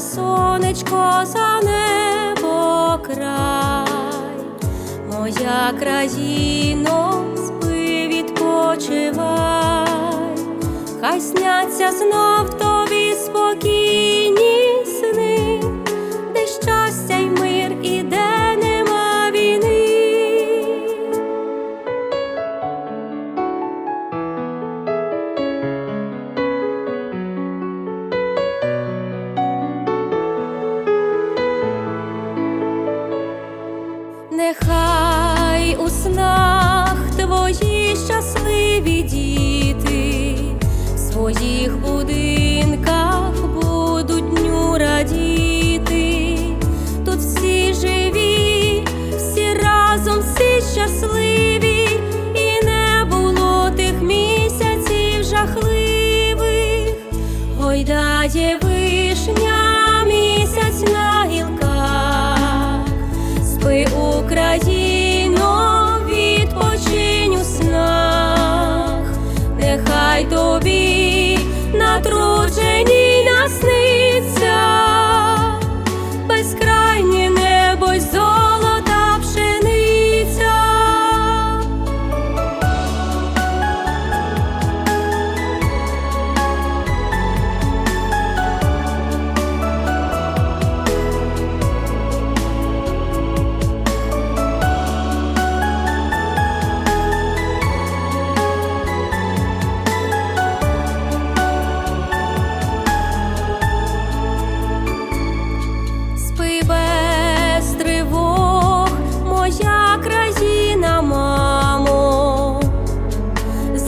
сонечко за небо край, моя країно, спи відпочивай, хай сняться знов тобі спокійні Нехай у снах твої щасливі діти в своїх будинках будуть дню радіти. Тут всі живі, всі разом, всі щасливі, і не було тих місяців жахливих. Гойдає вишня місяць на Спи,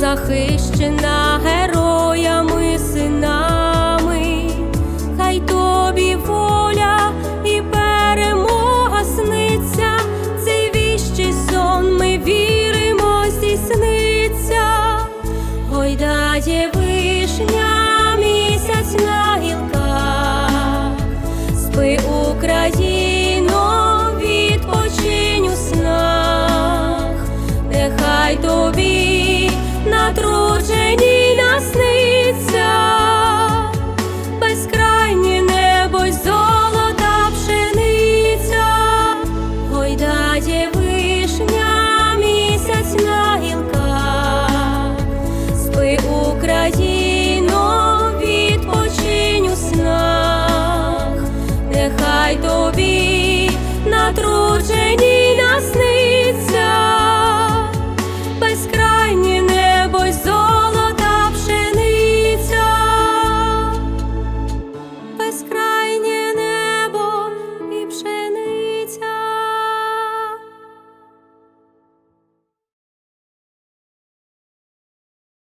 захищена героями синами,